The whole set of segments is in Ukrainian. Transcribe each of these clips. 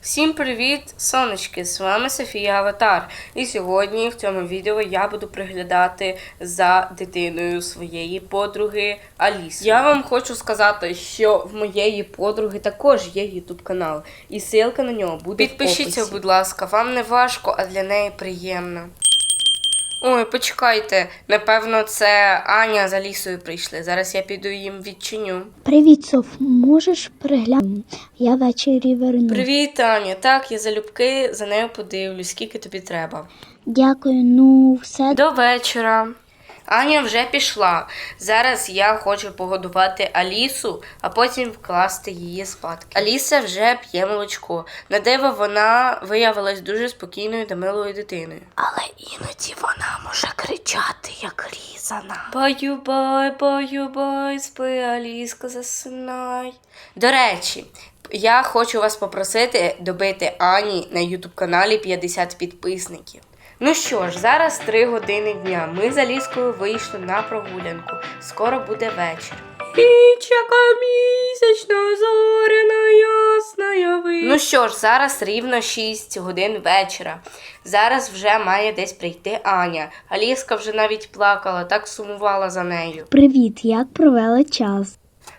Всім привіт, сонечки! З вами Софія Аватар. І сьогодні в цьому відео я буду приглядати за дитиною своєї подруги Аліси. Я вам хочу сказати, що в моєї подруги також є ютуб канал, і ссылка на нього буде. Підпишіться, в описі. будь ласка, вам не важко, а для неї приємно. Ой, почекайте, напевно, це Аня за лісою прийшли. Зараз я піду їм відчиню. Привіт, Соф, можеш переглянути? Я ввечері верну. Привіт, Аня. Так, я залюбки за нею подивлюсь, скільки тобі треба. Дякую, ну все. До вечора. Аня вже пішла. Зараз я хочу погодувати Алісу, а потім вкласти її спадки. Аліса вже п'є молочко. На диво вона виявилась дуже спокійною та милою дитиною. Але іноді вона може кричати, як різана. Баю-бай, баю-бай, спи, Аліска, засинай. До речі, я хочу вас попросити добити Ані на ютуб каналі 50 підписників. Ну що ж, зараз 3 години дня. Ми з Аліскою вийшли на прогулянку. Скоро буде вечір. Річ, місячна, зоряна, ясна ви. Ну що ж, зараз рівно 6 годин вечора. Зараз вже має десь прийти Аня. Аліска вже навіть плакала, так сумувала за нею. Привіт, як провели час?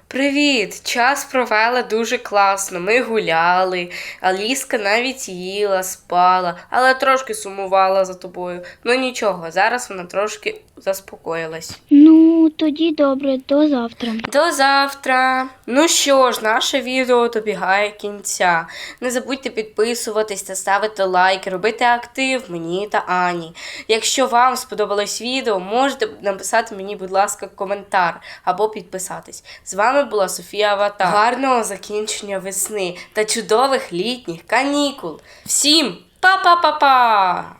Привіт! Час провела дуже класно. Ми гуляли. Аліска навіть їла, спала, але трошки сумувала за тобою. Ну нічого, зараз вона трошки заспокоїлась. Ну, тоді добре, до завтра. До завтра. Ну що ж, наше відео добігає кінця. Не забудьте підписуватись та ставити лайки, робити актив мені та Ані. Якщо вам сподобалось відео, можете написати мені, будь ласка, коментар або підписатись. З вами була Софія Аватар. Гарного закінчення весни та чудових літніх канікул. Всім па-па-па-па!